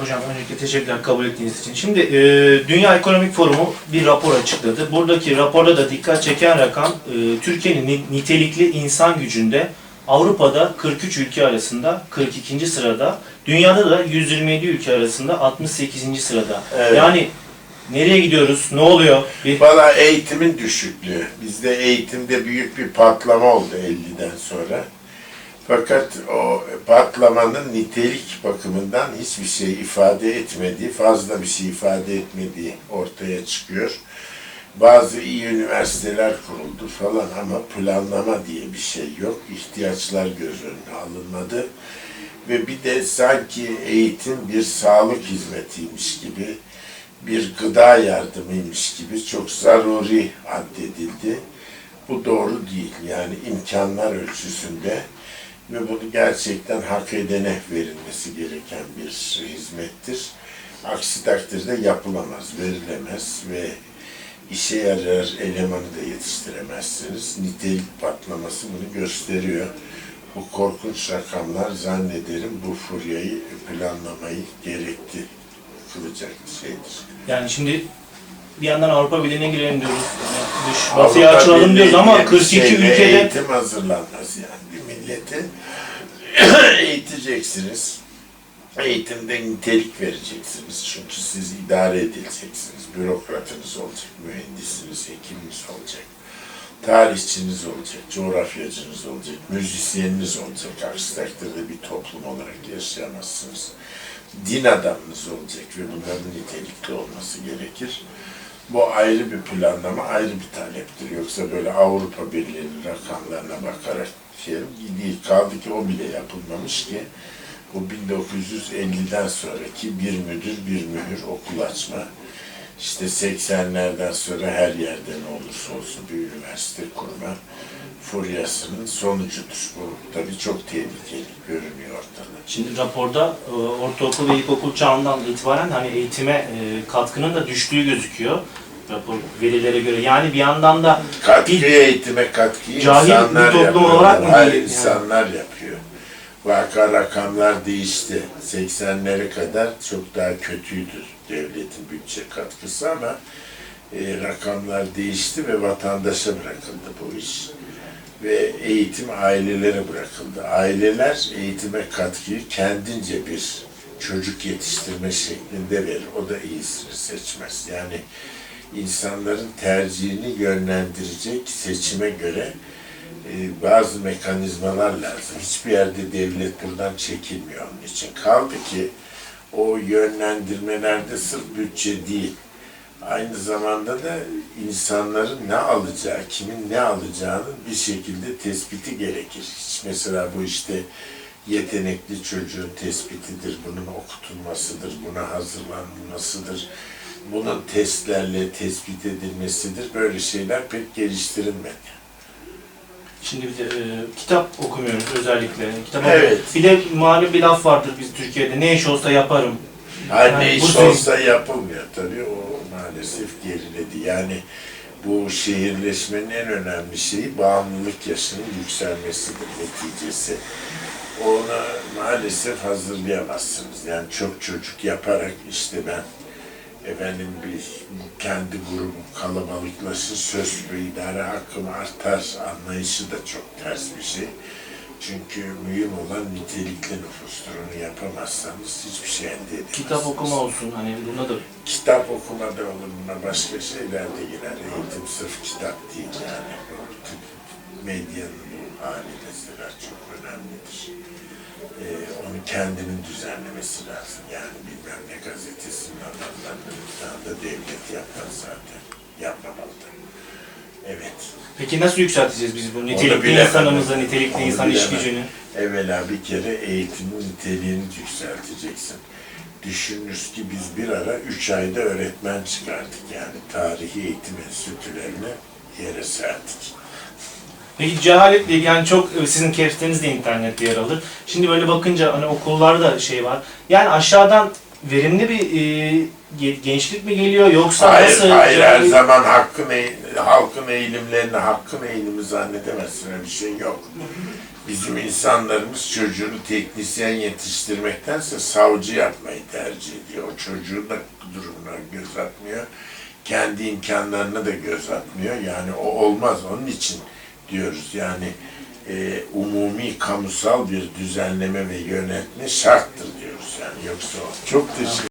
Hocam öncelikle teşekkürler kabul ettiğiniz için. Şimdi e, Dünya Ekonomik Forumu bir rapor açıkladı. Buradaki raporda da dikkat çeken rakam e, Türkiye'nin ni- nitelikli insan gücünde Avrupa'da 43 ülke arasında 42. sırada, dünyada da 127 ülke arasında 68. sırada. Evet. Yani nereye gidiyoruz? Ne oluyor? Bir Valla eğitimin düşüklüğü. Bizde eğitimde büyük bir patlama oldu 50'den sonra. Fakat o patlamanın nitelik bakımından hiçbir şey ifade etmediği, fazla bir şey ifade etmediği ortaya çıkıyor. Bazı iyi üniversiteler kuruldu falan ama planlama diye bir şey yok. İhtiyaçlar göz önüne alınmadı. Ve bir de sanki eğitim bir sağlık hizmetiymiş gibi, bir gıda yardımıymış gibi çok zaruri addedildi. Bu doğru değil. Yani imkanlar ölçüsünde ve bunu gerçekten hak edene verilmesi gereken bir hizmettir. Aksi takdirde yapılamaz, verilemez ve işe yarar elemanı da yetiştiremezsiniz. Nitelik patlaması bunu gösteriyor. Bu korkunç rakamlar zannederim bu furyayı, planlamayı gerekti kılacak şeydir. yani şimdi bir yandan Avrupa Birliği'ne girelim diyoruz. Yani dış batıya açılalım diyoruz ama Birliği'ne bir 42 şeyle ülkede Eğitim hazırlanmaz yani bir milleti. eğiteceksiniz. Eğitimde nitelik vereceksiniz. Çünkü siz idare edileceksiniz. Bürokratınız olacak, mühendisiniz, hekiminiz olacak. Tarihçiniz olacak, coğrafyacınız olacak, müzisyeniniz olacak. Aksi takdirde bir toplum olarak yaşayamazsınız. Din adamınız olacak ve bunların nitelikli olması gerekir. Bu ayrı bir planlama, ayrı bir taleptir. Yoksa böyle Avrupa Birliği'nin rakamlarına bakarak şey değil. Kaldı ki o bile yapılmamış ki bu 1950'den sonraki bir müdür bir mühür okul açma. İşte 80'lerden sonra her yerde ne olursa olsun bir üniversite kurma furyasının sonucudur. Bu tabii çok tehlikeli görünüyor ortada. Şimdi raporda e, ortaokul ve ilkokul çağından itibaren hani eğitime e, katkının da düştüğü gözüküyor rapor verilere göre. Yani bir yandan da Katkıyı eğitime katkıyı Cahil bir insanlar toplum yapıyor. olarak mı Hayır, yani? insanlar yapıyor. Vaka rakamlar değişti. 80'lere kadar çok daha kötüydü devletin bütçe katkısı ama e, rakamlar değişti ve vatandaşa bırakıldı bu iş. Ve eğitim ailelere bırakıldı. Aileler eğitime katkıyı kendince bir çocuk yetiştirme şeklinde verir. O da iyisini seçmez. Yani insanların tercihini yönlendirecek seçime göre e, bazı mekanizmalar lazım. Hiçbir yerde devlet buradan çekilmiyor onun için. Kaldı ki o yönlendirmelerde sırf bütçe değil, aynı zamanda da insanların ne alacağı, kimin ne alacağının bir şekilde tespiti gerekir. Hiç mesela bu işte yetenekli çocuğun tespitidir, bunun okutulmasıdır, buna hazırlanmasıdır, bunun testlerle tespit edilmesidir. Böyle şeyler pek geliştirilmedi. şimdi bir de e, kitap okumuyoruz özellikle. Kitap Evet. Bir de malum bir laf vardır biz Türkiye'de. Ne iş olsa yaparım. Her Yani ne bu iş şey- olsa yapılmıyor tabii. O maalesef geriledi. Yani bu şehirleşmenin en önemli şeyi bağımlılık yaşının yükselmesidir neticesi. Ona maalesef hazırlayamazsınız. Yani çok çocuk yaparak işte ben efendim bir kendi grubum kalabalıklaşır, söz ve idare hakkım artar anlayışı da çok ters bir şey. Çünkü mühim olan nitelikli nüfustur. Onu yapamazsanız hiçbir şey elde edemezsiniz. Kitap okuma olsun. Hani buna da Kitap okuma da olur buna başka şeyler de girer. Eğitim sırf kitap değil yani. Tip medyanın bu hali mesela çok önemlidir. Ee, onu kendinin düzenlemesi lazım. Yani gazetesinin adamlarının da devlet yapmaz zaten. Yapmamalı da. Evet. Peki nasıl yükselteceğiz biz bu nitelikli insanımızı, nitelikli insan iş gücünü? Evvela bir kere eğitimin niteliğini yükselteceksin. Düşününüz ki biz bir ara üç ayda öğretmen çıkardık. Yani tarihi eğitim enstitülerini yere serdik. Peki cehaletle ilgili yani çok e, sizin keftiniz de internette yer alır. Şimdi böyle bakınca hani okullarda şey var. Yani aşağıdan verimli bir e, ge- gençlik mi geliyor yoksa Hayır, nasıl? hayır her zaman hakkın halkın eğilimlerini hakkın eğilimi zannedemezsin öyle bir şey yok. Bizim insanlarımız çocuğunu teknisyen yetiştirmektense savcı yapmayı tercih ediyor. O çocuğun da durumuna göz atmıyor. Kendi imkanlarına da göz atmıyor. Yani o olmaz. Onun için diyoruz yani e, umumi kamusal bir düzenleme ve yönetme şarttır diyoruz yani yoksa. Çok teşekkür